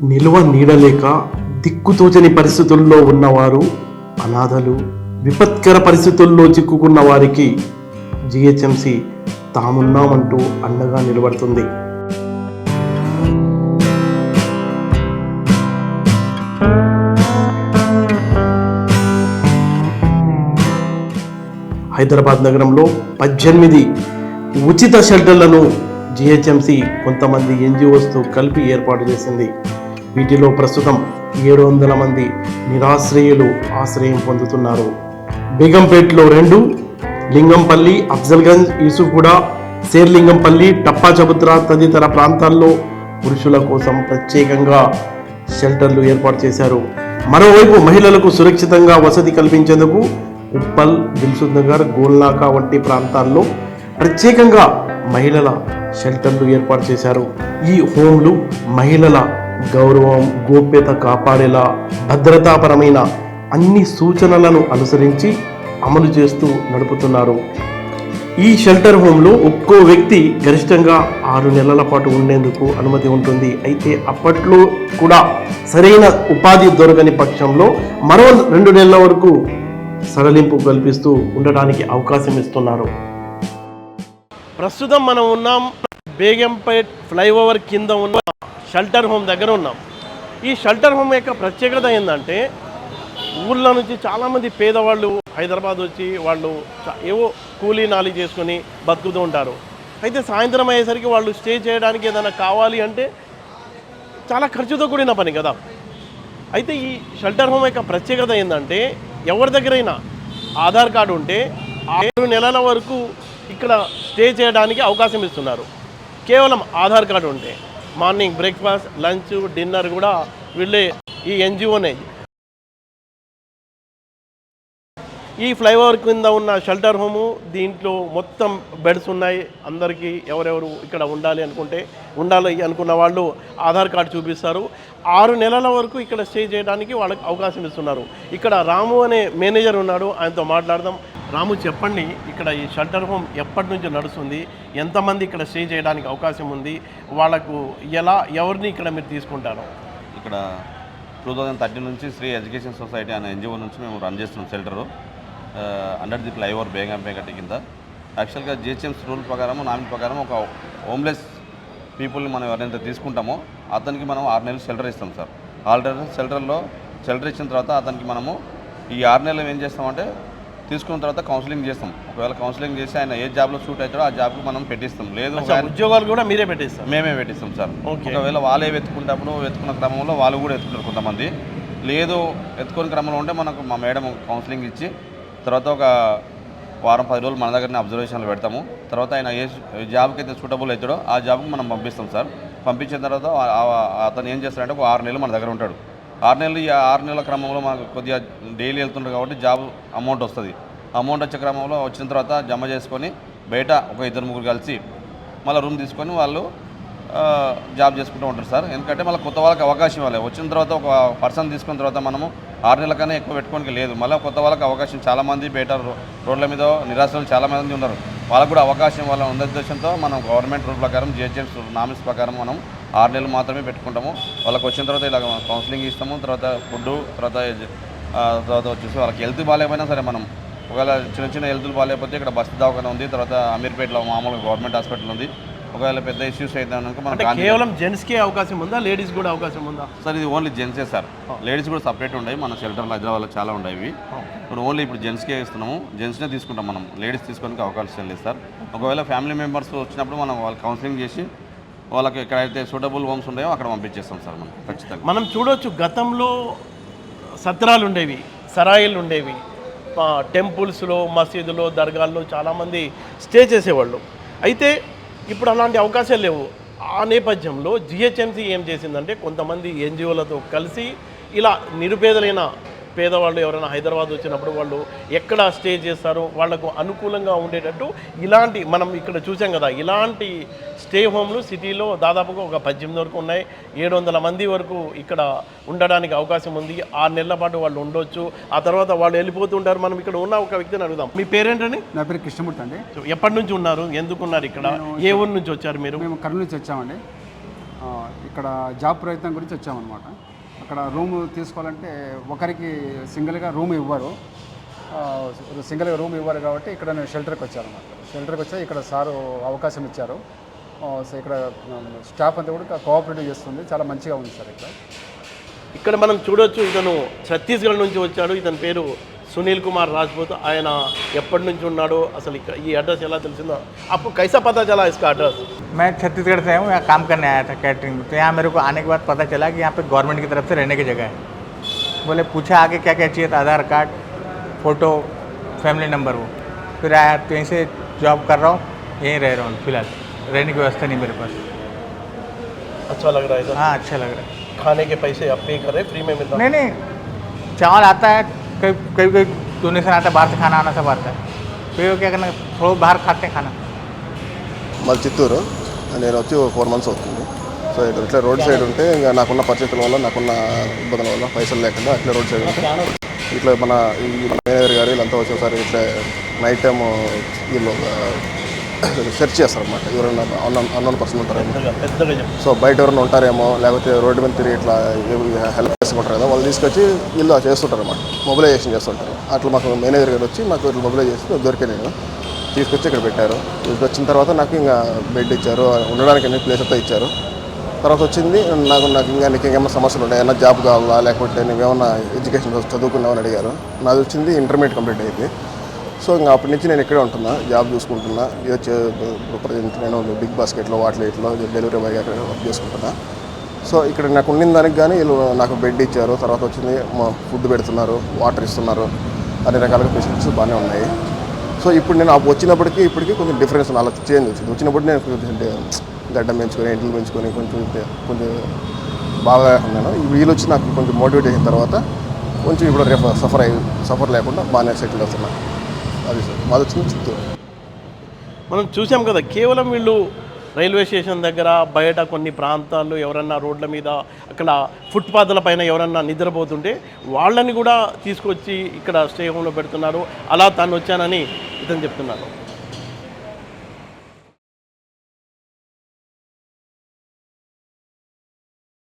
నిల్వ నీడలేక దిక్కుతోచని పరిస్థితుల్లో ఉన్నవారు అనాథలు విపత్కర పరిస్థితుల్లో చిక్కుకున్న వారికి జిహెచ్ఎంసి తామున్నామంటూ అండగా నిలబడుతుంది. హైదరాబాద్ నగరంలో పద్దెనిమిది ఉచిత షెల్టర్లను జిహెచ్ఎంసి కొంతమంది ఎన్జిఓస్తో కలిపి ఏర్పాటు చేసింది. వీటిలో ప్రస్తుతం ఏడు వందల మంది నిరాశ్రయులు ఆశ్రయం పొందుతున్నారు. బేగంపేట్లో రెండు లింగంపల్లి అఫ్జల్గంజ్ యూసుఫ్గూడ శేర్లింగంపల్లి టప్పా చబుత్రా తదితర ప్రాంతాల్లో పురుషుల కోసం ప్రత్యేకంగా షెల్టర్లు ఏర్పాటు చేశారు. మరోవైపు మహిళలకు సురక్షితంగా వసతి కల్పించేందుకు ఉప్పల్ దిల్సుఖ్ నగర్ గోల్నాకా వంటి ప్రాంతాల్లో ప్రత్యేకంగా మహిళల షెల్టర్లు ఏర్పాటు చేశారు. ఈ హోమ్లు మహిళల గౌరవం గోప్యత కాపాడేలా భద్రతాపరమైన అన్ని సూచనలను అనుసరించి అమలు చేస్తూ నడుపుతున్నారు. ఈ షెల్టర్ హోమ్లో ఒక్కో వ్యక్తి గరిష్టంగా ఆరు నెలల పాటు ఉండేందుకు అనుమతి ఉంటుంది. అయితే అప్పట్లో కూడా సరైన ఉపాధి దొరకని పక్షంలో మరో రెండు నెలల వరకు సడలింపు కల్పిస్తూ ఉండడానికి అవకాశం ఇస్తున్నారు. ప్రస్తుతం మనం ఉన్నాం బేగంపేట్ ఫ్లైఓవర్ కింద ఉన్న షెల్టర్ హోమ్ దగ్గర ఉన్నాం. ఈ షెల్టర్ హోమ్ యొక్క ప్రత్యేకత ఏంటంటే ఊళ్ళ నుంచి చాలామంది పేదవాళ్ళు హైదరాబాద్ వచ్చి వాళ్ళు ఏవో కూలీ నాలి చేసుకొని బతుకుతూ ఉంటారు. అయితే సాయంత్రం అయ్యేసరికి వాళ్ళు స్టే చేయడానికి ఏదైనా కావాలి అంటే చాలా ఖర్చుతో కూడిన పని కదా. అయితే ఈ షెల్టర్ హోమ్ యొక్క ప్రత్యేకత ఏంటంటే ఎవరి దగ్గరైనా ఆధార్ కార్డు ఉంటే ఆరు నెలల వరకు ఇక్కడ స్టే చేయడానికి అవకాశం ఇస్తున్నారు. కేవలం ఆధార్ కార్డు ఉంటే. మార్నింగ్ బ్రేక్ఫాస్ట్ లంచ్ డిన్నర్ కూడా వీళ్ళే ఈ ఎన్జిఓనే. ఈ ఫ్లైఓవర్ కింద ఉన్న షెల్టర్ హోము దీంట్లో మొత్తం బెడ్స్ ఉన్నాయి. అందరికీ ఎవరెవరు ఇక్కడ ఉండాలి అనుకుంటే ఉండాలి అనుకున్న వాళ్ళు ఆధార్ కార్డు చూపిస్తారు. ఆరు నెలల వరకు ఇక్కడ స్టే చేయడానికి వాళ్ళకి అవకాశం ఇస్తున్నారు. ఇక్కడ రాము అనే మేనేజర్ ఉన్నాడు ఆయనతో మాట్లాడదాం. రాము చెప్పండి ఇక్కడ ఈ షెల్టర్ హోమ్ ఎప్పటి నుంచి నడుస్తుంది? ఎంతమంది ఇక్కడ స్టే చేయడానికి అవకాశం ఉంది? వాళ్ళకు ఎలా ఎవరిని ఇక్కడ మీరు తీసుకుంటారు? ఇక్కడ టూ థౌజండ్ థర్టీన్ నుంచి శ్రీ ఎడ్యుకేషన్ సొసైటీ అనే ఎన్జిఓ నుంచి మేము రన్ చేస్తున్నాం shelter under the flyover Begumpet కింద. యాక్చువల్గా జిహెచ్ఎంస్ రూల్ ప్రకారం నామిన్ ప్రకారం ఒక హోమ్లెస్ పీపుల్ని మనం ఎవరైతే తీసుకుంటామో అతనికి మనం ఆరు నెలలు షెల్టర్ ఇస్తాం సార్. ఆల్రెడీ షెల్టర్లో షెల్టర్ ఇచ్చిన తర్వాత అతనికి మనము ఈ ఆరు నెలలు ఏం చేస్తామంటే తీసుకున్న తర్వాత కౌన్సిలింగ్ చేస్తాం. ఒకవేళ కౌన్సిలింగ్ చేసి ఆయన ఏ జాబ్లో షూట్ అవుతాడో ఆ జాబ్కి మనం పెట్టిస్తాం. లేదు ఉద్యోగాలు కూడా మీరే పెట్టేస్తారు? మేమే పెట్టిస్తాం సార్. ఒకవేళ వాళ్ళే వెతుకునేటప్పుడు వెతుకున్న క్రమంలో వాళ్ళు కూడా ఎత్తుకుంటారు కొంతమంది. లేదు ఎత్తుకునే క్రమంలో ఉంటే మనకు మా మేడం కౌన్సిలింగ్ ఇచ్చి తర్వాత ఒక వారం పది రోజులు మన దగ్గరనే అబ్జర్వేషన్లు పెడతాము. తర్వాత ఆయన ఏ జాబ్కి అయితే సూటబుల్ అవుతాడో ఆ జాబ్కి మనం పంపిస్తాం సార్. పంపించిన తర్వాత అతను ఏం చేస్తాడంటే ఒక ఆరు నెలలు మన దగ్గర ఉంటాడు. ఆరు నెలలు ఈ ఆరు నెలల క్రమంలో మనకు కొద్దిగా డైలీ వెళ్తుంటారు కాబట్టి జాబ్ అమౌంట్ వస్తుంది. అమౌంట్ వచ్చే క్రమంలో వచ్చిన తర్వాత జమ చేసుకొని బయట ఒక ఇద్దరు ముగ్గురు కలిసి మళ్ళీ రూమ్ తీసుకొని వాళ్ళు జాబ్ చేసుకుంటూ ఉంటారు సార్. ఎందుకంటే మళ్ళీ కొత్త వాళ్ళకి అవకాశం ఇవ్వాలి. వచ్చిన తర్వాత ఒక పర్సన్ తీసుకున్న తర్వాత మనము ఆరు నెలల కన్నా ఎక్కువ పెట్టుకోనికి లేదు. మళ్ళీ కొత్త వాళ్ళకి అవకాశం చాలామంది బయట రో- రోడ్ల మీద నిరాశలు చాలామంది ఉన్నారు. వాళ్ళకు కూడా అవకాశం వాళ్ళ ఉన్న ఉద్దేశంతో మనం గవర్నమెంట్ రూల్ ప్రకారం జిహెచ్ఎంస్ నామిన్స్ ప్రకారం మనం ఆరు నెలలు మాత్రమే పెట్టుకుంటాము. వాళ్ళకి వచ్చిన తర్వాత ఇలా కౌన్సిలింగ్ ఇస్తాము. తర్వాత ఫుడ్ తర్వాత తర్వాత వచ్చేసి వాళ్ళకి హెల్త్ బాగాలేకపోయినా సరే మనం ఒకవేళ చిన్న చిన్న హెల్త్లు బాగాలేకపోతే ఇక్కడ బస్తీ దవాఖాన ఉంది. తర్వాత అమీర్పేటలో మామూలుగా గవర్నమెంట్ హాస్పిటల్ ఉంది. ఒకవేళ పెద్ద ఇష్యూస్ అయితే కనుక మనం కేవలం జెంట్స్కే అవకాశం ఉందా? లేడీస్ కూడా అవకాశం ఉందా? సార్ ఇది ఓన్లీ జెంట్సే సార్. లేడీస్ కూడా సపరేట్ ఉన్నాయి మన షెల్టర్లో హైదరాబాద్లో చాలా ఉన్నాయి ఇవి. ఇప్పుడు ఓన్లీ ఇప్పుడు జెంట్స్కే ఇస్తున్నాము. జెంట్స్నే తీసుకుంటాం మనం. లేడీస్ తీసుకోవడానికి అవకాశం లేదు సార్. ఒకవేళ ఫ్యామిలీ మెంబర్స్ వచ్చినప్పుడు మనం వాళ్ళు కౌన్సిలింగ్ చేసి వాళ్ళకి ఎక్కడైతే సూటబుల్ హోమ్స్ ఉన్నాయో అక్కడ పంపించేస్తాం సార్ మనం ఖచ్చితంగా. మనం చూడొచ్చు గతంలో సత్రాలు ఉండేవి సరాయిలు ఉండేవి. టెంపుల్స్లో మసీదులో దర్గాల్లో చాలామంది స్టే చేసేవాళ్ళు. అయితే ఇప్పుడు అలాంటి అవకాశాలు లేవు. ఆ నేపథ్యంలో జిహెచ్ఎంసీ ఏం చేసిందంటే కొంతమంది ఎన్జిఓలతో కలిసి ఇలా నిరుపేదలైన పేదవాళ్ళు ఎవరైనా హైదరాబాద్ వచ్చినప్పుడు వాళ్ళు ఎక్కడ స్టే చేస్తారో వాళ్ళకు అనుకూలంగా ఉండేటట్టు ఇలాంటి మనం ఇక్కడ చూసాం కదా ఇలాంటి స్టే హోమ్లు సిటీలో దాదాపుగా ఒక పద్దెనిమిది వరకు ఉన్నాయి. ఏడు వందల మంది వరకు ఇక్కడ ఉండడానికి అవకాశం ఉంది. ఆరు నెలల పాటు వాళ్ళు ఉండొచ్చు. ఆ తర్వాత వాళ్ళు వెళ్ళిపోతుంటారు. మనం ఇక్కడ ఉన్న ఒక వ్యక్తిని అడుగుదాం. మీ పేరేంటని నా పేరు కృష్ణమూర్తి అండి. ఎప్పటి నుంచి ఉన్నారు? ఎందుకు ఉన్నారు ఇక్కడ? ఏ ఊరు నుంచి వచ్చారు మీరు? మేము కర్నూలు నుంచి వచ్చామండి. ఇక్కడ జాబ్ ప్రయత్నం గురించి వచ్చామన్నమాట. అక్కడ రూమ్ తీసుకోవాలంటే ఒకరికి సింగిల్గా రూమ్ ఇవ్వరు. సింగిల్గా రూమ్ ఇవ్వరు కాబట్టి ఇక్కడ నేను షెల్టర్కి వచ్చాను అనమాట షెల్టర్కి వచ్చా ఇక్కడ సారు అవకాశం ఇచ్చారు. ఇక్కడ స్టాఫ్ అంతా కూడా కోఆపరేటివ్ చేస్తుంది చాలా మంచిగా ఉంది సార్ ఇక్కడ ఇక్కడ మనం చూడొచ్చు ఇతను ఛత్తీస్గఢ్ నుంచి వచ్చాడు ఇతని పేరు సునీల్ కుమార్ రాజ్పూత్ ఆయన ఎప్పటి నుంచి ఉన్నాడు అసలు ఇక్కడ ఈ అడ్రస్ ఎలా తెలిసిందో అప్పుడు కైసా పతా చలా ఇస్కా అడ్రస్ मैं छत्तीसगढ़ से हूँ यहाँ काम करने आया था कैटरिंग तो यहाँ मेरे को आने के बाद पता चला कि यहाँ पे गवर्नमेंट की तरफ से रहने की जगह है बोले पूछा आगे क्या क्या चाहिए था Aadhaar card photo family number वो फिर आया तो यहीं से जॉब कर रहा हूँ यहीं रह रहा हूँ फिलहाल रहने की व्यवस्था नहीं मेरे पास अच्छा लग रहा है इधर हाँ अच्छा लग रहा है खाने के पैसे आप पे कर रहे फ्री में मिलता नहीं नहीं चावल आता है कई कई कई डोनेशन आता है बाहर से खाना आना सब आता है फिर वो क्या करना थोड़ा बाहर खाते हैं खाना మాది చిత్తూరు నేను వచ్చి ఫోర్ మంత్స్ అవుతుంది సో ఇక్కడ ఇట్లా రోడ్ సైడ్ ఉంటే ఇంకా నాకున్న పరిస్థితుల వల్ల నాకున్న ఇబ్బందుల వల్ల పైసలు లేకుండా అట్లా రోడ్ సైడ్ ఉంటే ఇట్లా మన ఈ మేనేజర్ గారు వీళ్ళంతా వచ్చేసారి ఇట్లా నైట్ టైం వీళ్ళు సెర్చ్ చేస్తారన్నమాట. ఎవరైనా అన్నోన్ పర్సన్ ఉంటారేమో. సో బయట ఎవరైనా ఉంటారేమో లేకపోతే రోడ్డు మీద తిరిగి ఇట్లా హెల్ప్ చేసుకుంటారు కదా వాళ్ళు తీసుకొచ్చి వీళ్ళు చేస్తుంటారు అనమాట మొబిలైజేషన్ చేస్తుంటారు. అట్లా మాకు మేనేజర్ గారు వచ్చి మాకు ఇట్లా మొబిలైజ్ చేసి దొరికే నేను. తీసుకొచ్చి ఇక్కడ పెట్టారు. వచ్చిన తర్వాత నాకు ఇంకా బెడ్ ఇచ్చారు ఉండడానికి అన్ని ప్లేస్ అంతా ఇచ్చారు. తర్వాత వచ్చింది నాకు నాకు ఇంకా నీకు ఇంకేమైనా సమస్యలు ఉన్నాయి? ఏమైనా జాబ్ కావాలా? లేకపోతే నువ్వేమన్నా ఎడ్యుకేషన్ చదువుకున్నావని అడిగారు. నాది వచ్చింది ఇంటర్మీడియట్ కంప్లీట్ అయింది సో ఇంకా అప్పటి నుంచి నేను ఇక్కడే ఉంటున్నా జాబ్ చూసుకుంటున్నా ఏదో ప్రజెంట్ నేను బిగ్ బాస్కెట్లో వాటిలో డెలివరీ బాయ్ అక్కడ వర్క్ చేసుకుంటున్నా. సో ఇక్కడ నాకు ఉండిన దానికి కానీ వీళ్ళు నాకు బెడ్ ఇచ్చారు తర్వాత వచ్చింది మా ఫుడ్ పెడుతున్నారు వాటర్ ఇస్తున్నారు అన్ని రకాలుగా ఫెసిలిటీస్ బాగానే ఉన్నాయి. సో ఇప్పుడు నేను అప్పుడు వచ్చినప్పటికీ ఇప్పటికీ కొంచెం డిఫరెన్స్ అలా చేంజ్ వచ్చింది. వచ్చినప్పుడు నేను కొంచెం గడ్డం పెంచుకొని ఇంట్లో పెంచుకొని కొంచెం కొంచెం బాగా ఉన్నాను. ఈ వీళ్ళు వచ్చి నాకు కొంచెం మోటివేట్ అయిన తర్వాత కొంచెం ఇప్పుడు రేపు సఫర్ అయ్యి సఫర్ లేకుండా బాగానే సెటిల్ అవుతున్నాను అది సార్ మాది వచ్చింది చిత్తూరు మనం చూసాం కదా కేవలం వీళ్ళు రైల్వే స్టేషన్ దగ్గర బయట కొన్ని ప్రాంతాల్లో ఎవరన్నా రోడ్ల మీద అక్కడ ఫుట్పాత్ల పైన ఎవరన్నా నిద్రపోతుంటే వాళ్ళని కూడా తీసుకొచ్చి ఇక్కడ స్టే హోమ్లో పెడుతున్నారు. అలా తాను వచ్చానని ఇతను చెప్తున్నాను